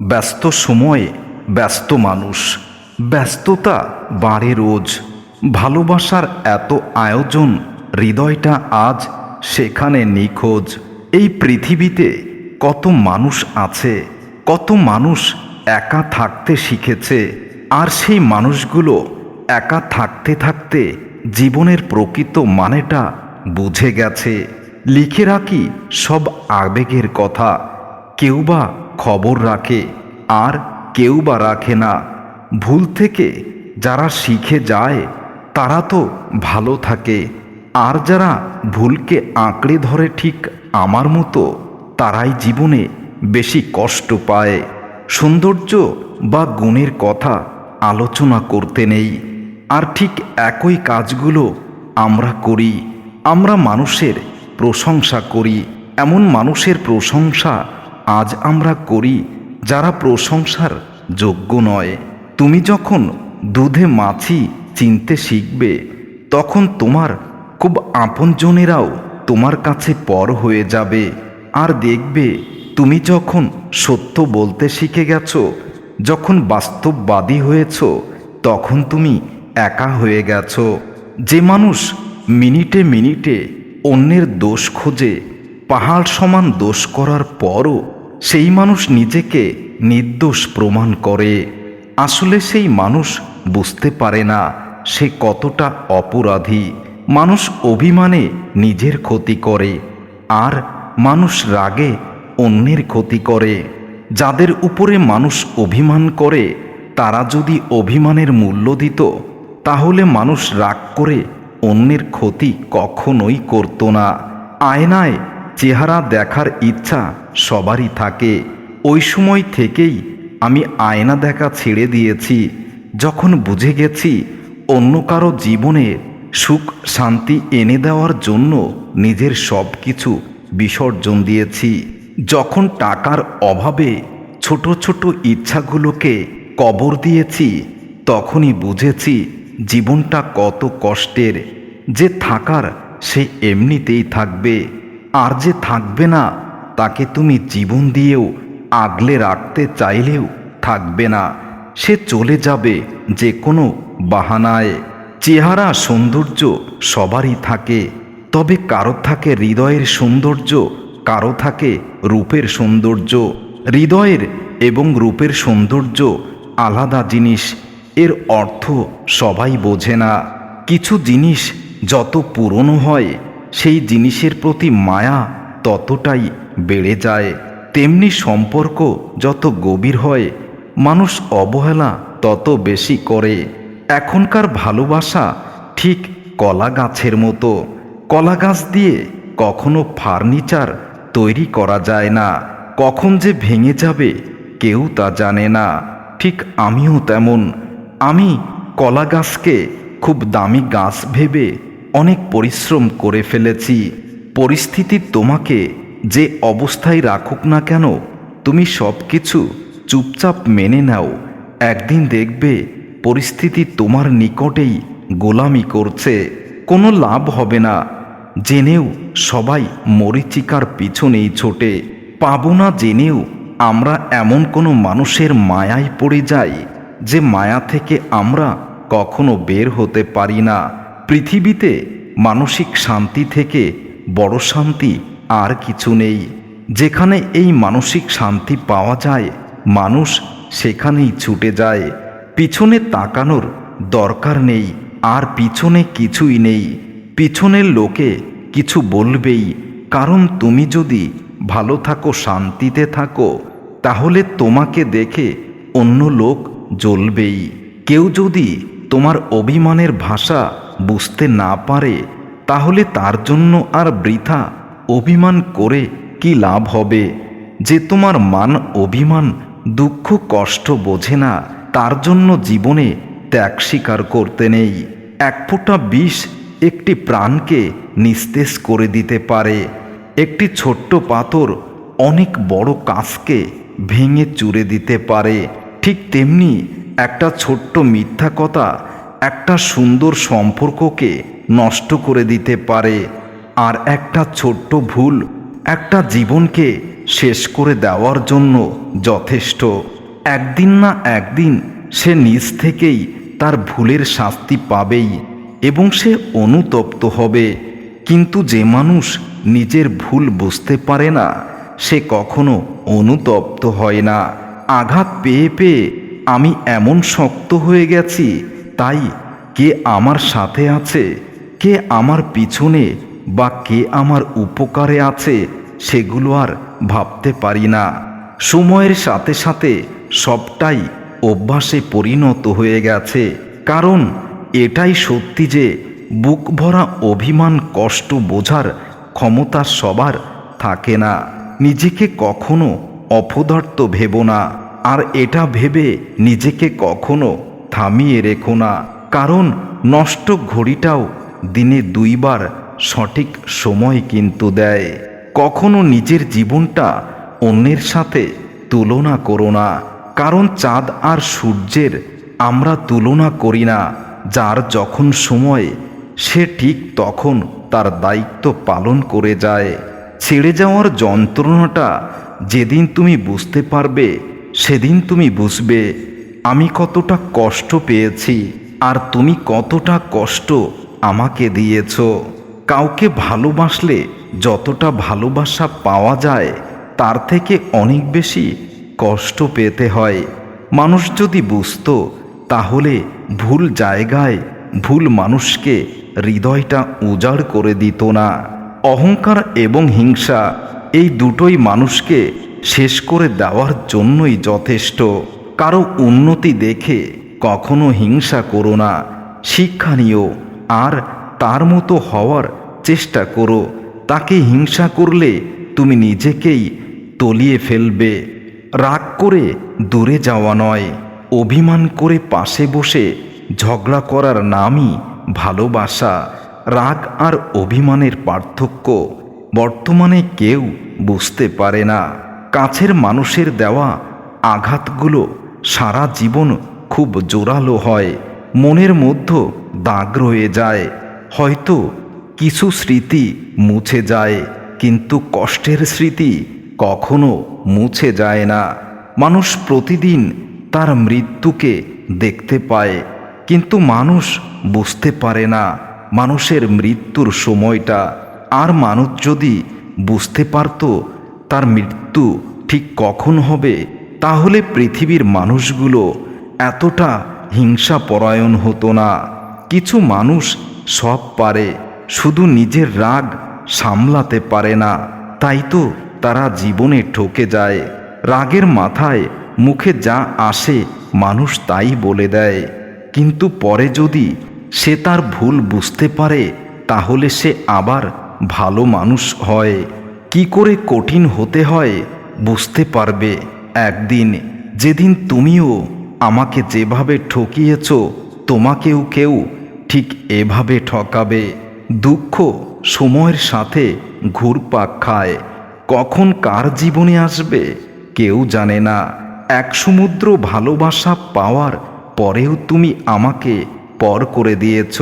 ব্যস্ত সময়ে ব্যস্ত মানুষ, ব্যস্ততা বাড়ে রোজ। ভালোবাসার এত আয়োজন, হৃদয়টা আজ সেখানে নিখোঁজ। এই পৃথিবীতে কত মানুষ আছে, কত মানুষ একা থাকতে শিখেছে, আর সেই মানুষগুলো একা থাকতে থাকতে জীবনের প্রকৃত মানেটা বুঝে গেছে। লিখে রাখি সব আবেগের কথা, কেউ বা খবর রাখে, আর কেউ বা রাখে না। ভুল থেকে যারা শিখে যায়, তারা তো ভালো থাকে। আর যারা ভুলকে আঁকড়ে ধরে ঠিক আমার মতো, তারাই জীবনে বেশি কষ্ট পায়। সৌন্দর্য বা গুণের কথা আলোচনা করতে নেই। আর ঠিক একই কাজগুলো আমরা করি। আমরা মানুষের প্রশংসা করি। এমন মানুষের প্রশংসা আজ আমরা করি, যারা প্রশংসার যোগ্য নয়। তুমি যখন দুধে মাছি চিনতে শিখবে, তখন তোমার খুব আপনজনেরাও তোমার কাছে পর হয়ে যাবে। আর দেখবে, তুমি যখন সত্য বলতে শিখে গেছো, যখন বাস্তববাদী হয়েছ, তখন তুমি একা হয়ে গেছো। যে মানুষ মিনিটে মিনিটে অন্যের দোষ খোঁজে, পাহাড় সমান দোষ করার পরও সেই মানুষ নিজেকে নির্দোষ প্রমাণ করে। আসলে সেই মানুষ বুঝতে পারে না সে কতটা অপরাধী। মানুষ অভিমানে নিজের ক্ষতি করে, আর মানুষ রাগে অন্যের ক্ষতি করে। যাদের উপরে মানুষ অভিমান করে, তারা যদি অভিমানের মূল্য দিত, তাহলে মানুষ রাগ করে অন্যের ক্ষতি কখনোই করত না। আয়নায় চেহারা দেখার ইচ্ছা সবারই থাকে। ওই সময় থেকেই আমি আয়না দেখা ছেড়ে দিয়েছি। যখন বুঝে গেছি অন্য কারও জীবনে সুখ, শান্তি এনে দেওয়ার জন্য নিজের সব কিছু বিসর্জন দিয়েছি। যখন টাকার অভাবে ছোট ছোট ইচ্ছাগুলোকে কবর দিয়েছি, তখনই বুঝেছি জীবনটা কত কষ্টের। যে থাকার সে এমনিতেই থাকবে। আর যে থাকবে না, তাকে তুমি জীবন দিয়েও, আগলে রাখতে চাইলেও থাকবে না। সে চলে যাবে যে কোনো বাহানায়। চেহারা সৌন্দর্য সবারই থাকে, তবে কারও থাকে হৃদয়ের সৌন্দর্য, কারও থাকে রূপের সৌন্দর্য। হৃদয়ের এবং রূপের সৌন্দর্য আলাদা জিনিস, এর অর্থ সবাই বোঝে না। কিছু জিনিস যত পুরনো হয় সেই জিনিসের প্রতি মায়া ততটাই বেড়ে যায়। তেমনি সম্পর্ক যত গভীর হয়, মানুষ অবহেলা তত বেশি করে। এখনকার ভালোবাসা ঠিক কলা গাছের মতো। কলা গাছ দিয়ে কখনো ফার্নিচার তৈরি করা যায় না। কখন যে ভেঙে যাবে কেউ তা জানে না। ঠিক আমিও তেমন। আমি কলা গাছকে খুব দামি গাছ ভেবে অনেক পরিশ্রম করে ফেলেছি। পরিস্থিতি তোমাকে যে অবস্থায় রাখুক না কেন, তুমি সব কিছু চুপচাপ মেনে নাও। একদিন দেখবে পরিস্থিতি তোমার নিকটেই গোলামি করছে। কোনো লাভ হবে না। জেনেও সবাই মরিচিকার পিছনেই ছোটে। পাবো না জেনেও আমরা এমন কোনো মানুষের মায়ায় পড়ে যাই, যে মায়া থেকে আমরা কখনো বের হতে পারি না। পৃথিবীতে মানসিক শান্তি থেকে বড় শান্তি আর কিছু নেই। যেখানে এই মানসিক শান্তি পাওয়া যায়, মানুষ সেখানেই ছুটে যায়। পিছনে তাকানোর দরকার নেই, আর পিছনে কিছুই নেই। পিছনের লোকে কিছু বলবেই, কারণ তুমি যদি ভালো থাকো, শান্তিতে থাকো, তাহলে তোমাকে দেখে অন্য লোক জ্বলবেই। কেউ যদি তোমার অভিমানের ভাষা বুঝতে না পারে, তাহলে তার জন্য আর বৃথা অভিমান করে কি লাভ হবে? যে তোমার মান অভিমান, দুঃখ কষ্ট বোঝে না, তার জন্য জীবনে ত্যাগ স্বীকার করতে নেই। এক ফোঁটা বিষ একটি প্রাণকে নিস্তেজ করে দিতে পারে। একটি ছোট্ট পাথর অনেক বড় কাজকে ভেঙে চুরে দিতে পারে। ঠিক তেমনি একটা ছোট্ট মিথ্যা কথা একটা সুন্দর সম্পর্ককে নষ্ট করে দিতে পারে আর একটা ছোট্ট ভুল একটা জীবনকে শেষ করে দেওয়ার জন্য যথেষ্ট। একদিন না একদিন সে নিজ থেকেই তার ভুলের শাস্তি পাবেই এবং সে অনুতপ্ত হবে। কিন্তু যে মানুষ নিজের ভুল বুঝতে পারে না, সে কখনো অনুতপ্ত হয় না। আঘাত পেয়ে পেয়ে আমি এমন শক্ত হয়ে গেছি তাই কে আমার সাথে আছে, কে আমার পিছনে বা কে আমার উপকারে আছে, সেগুলো আর ভাবতে পারি না। সময়ের সাথে সাথে সবটাই অভ্যাসে পরিণত হয়ে গেছে। কারণ এটাই সত্যি যে বুক ভরা অভিমান কষ্ট বোঝার ক্ষমতা সবার থাকে না। নিজেকে কখনো অপদার্থ ভেবো না। আর এটা ভেবে নিজেকে কখনো থামিয়ে রেখো না। কারণ নষ্ট ঘড়িটাও দিনে দুইবার সঠিক সময় কিন্তু দেয়। কখনো নিজের জীবনটা অন্যের সাথে তুলনা করো না। কারণ চাঁদ আর সূর্যের আমরা তুলনা করি না। যার যখন সময়, সে ঠিক তখন তার দায়িত্ব পালন করে যায়। ছেড়ে যাওয়ার যন্ত্রণাটা যেদিন তুমি বুঝতে পারবে, সেদিন তুমি বুঝবে। আমি কতটা কষ্ট পেয়েছি আর তুমি কতটা কষ্ট আমাকে দিয়েছ। কাউকে ভালোবাসলে যতটা ভালোবাসা পাওয়া যায়, তার থেকে অনেক বেশি কষ্ট পেতে হয়। মানুষ যদি বুঝত, তাহলে ভুল জায়গায় ভুল মানুষকে হৃদয়টা উজাড় করে দিত না। অহংকার এবং হিংসা এই দুটোই মানুষকে শেষ করে দেওয়ার জন্যই যথেষ্ট। কারও উন্নতি দেখে কখনো হিংসা করো না। শিক্ষা নিও, আর তার মতো হওয়ার চেষ্টা করো। তাকে হিংসা করলে তুমি নিজেকেই তলিয়ে ফেলবে। রাগ করে দূরে যাওয়া নয়, অভিমান করে পাশে বসে ঝগড়া করার নামই ভালোবাসা। রাগ আর অভিমানের পার্থক্য বর্তমানে কেউ বুঝতে পারে না। কাছের মানুষের দেওয়া আঘাতগুলো সারা জীবন খুব জোরালো হয়, মনের মধ্যে দাগ রয়ে যায়। হয়তো কিছু স্মৃতি মুছে যায়, কিন্তু কষ্টের স্মৃতি কখনো মুছে যায় না। মানুষ প্রতিদিন তার মৃত্যুকে দেখতে পায়, কিন্তু মানুষ বুঝতে পারে না মানুষের মৃত্যুর সময়টা। আর মানুষ যদি বুঝতে পারত তার মৃত্যু ঠিক কখন হবে তাহলে পৃথিবীর মানুষগুলো এতটা হিংসা পরায়ণ হতো না। কিছু মানুষ সব পারে, শুধু নিজের রাগ সামলাতে পারে না। তাই তো তারা জীবনে ঠকে যায়। রাগের মাথায় মুখে যা আসে মানুষ তাই বলে দেয়। কিন্তু পরে যদি সে তার ভুল বুঝতে পারে, তাহলে সে আবার ভালো মানুষ হয়। কি করে কঠিন হতে হয় বুঝতে পারবে। একদিন, যেদিন তুমিও আমাকে যেভাবে ঠকিয়েছ, তোমাকেও কেউ ঠিক এভাবে ঠকাবে। দুঃখ সময়ের সাথে ঘুরপাক খায়। কখন কার জীবনে আসবে, কেউ জানে না। এক সমুদ্র ভালোবাসা পাওয়ার পরেও তুমি আমাকে পর করে দিয়েছ।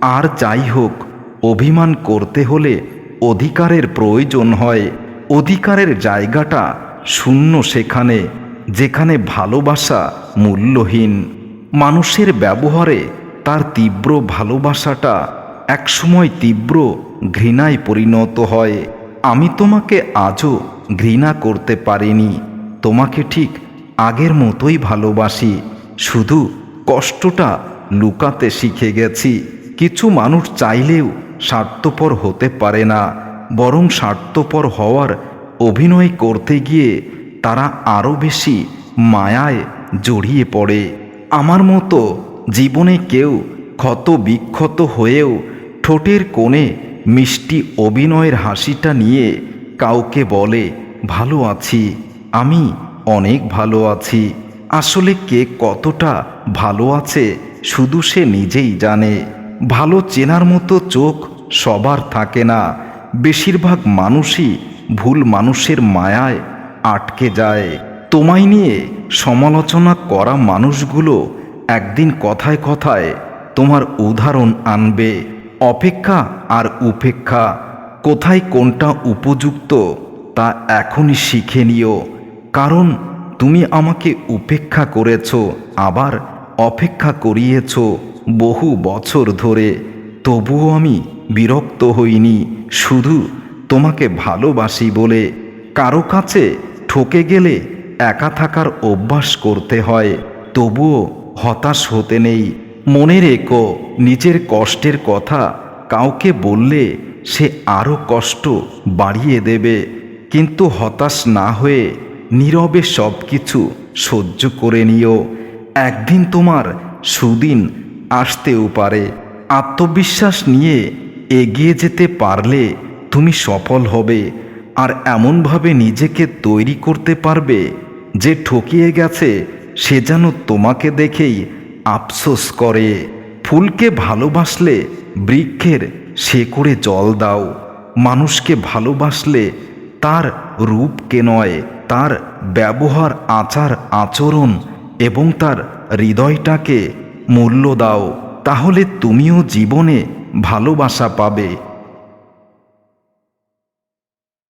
আর যাই হোক, অভিমান করতে হলে অধিকারের প্রয়োজন হয়। অধিকারের জায়গাটা শূন্য সেখানে, যেখানে ভালোবাসা মূল্যহীন। মানুষের ব্যবহারে তার তীব্র ভালোবাসাটা একসময় তীব্র ঘৃণায় পরিণত হয়। আমি তোমাকে আজও ঘৃণা করতে পারিনি। তোমাকে ঠিক আগের মতোই ভালোবাসি। শুধু কষ্টটা লুকাতে শিখে গেছি। কিছু মানুষ চাইলেও স্বার্থপর হতে পারে না। বরং স্বার্থপর হওয়ার অভিনয় করতে গিয়ে তারা আরও বেশি মায়ায় জড়িয়ে পড়ে। আমার মতো জীবনে কেউ ক্ষত বিক্ষত হয়েও ঠোঁটের কোণে মিষ্টি অভিনয়ের হাসিটা নিয়ে কাউকে বলে, ভালো আছি, আমি অনেক ভালো আছি। আসলে কে কতটা ভালো আছে শুধু সে নিজেই জানে। ভালো চেনার মতো চোখ সবার থাকে না। বেশিরভাগ মানুষই ভুল মানুষের মায়ায় আটকে যায়। তোমায় নিয়ে সমালোচনা করা মানুষগুলো একদিন কথায় কথায় তোমার উদাহরণ আনবে। অপেক্ষা আর উপেক্ষা, কোথায় কোনটা উপযুক্ত তা এখনই শিখে নিও। কারণ তুমি আমাকে উপেক্ষা করেছ, আবার অপেক্ষা করিয়েছ বহু বছর ধরে। তবুও আমি বিরক্ত হইনি, শুধু তোমাকে ভালোবাসি বলে কারও কাছে ঠকে গেলে একা থাকার অভ্যাস করতে হয়, তবুও হতাশ হতে নেই। মনে রেখো, নিজের কষ্টের কথা কাউকে বললে সে আরও কষ্ট বাড়িয়ে দেবে। কিন্তু হতাশ না হয়ে নীরবে সব কিছু সহ্য করে নিও। একদিন তোমার সুদিন আসতেও পারে। আত্মবিশ্বাস নিয়ে এগিয়ে যেতে পারলে তুমি সফল হবে আর এমনভাবে নিজেকে তৈরি করতে পারবে যে ঠকিয়ে গেছে, সে যেন তোমাকে দেখেই আফসোস করে। ফুলকে ভালোবাসলে বৃক্ষের শেকড়ে জল দাও। মানুষকে ভালোবাসলে তার রূপকে নয়, তার ব্যবহার, আচার, আচরণ এবং তার হৃদয়টাকে মূল্য দাও। তাহলে তুমিও জীবনে ভালোবাসা পাবে।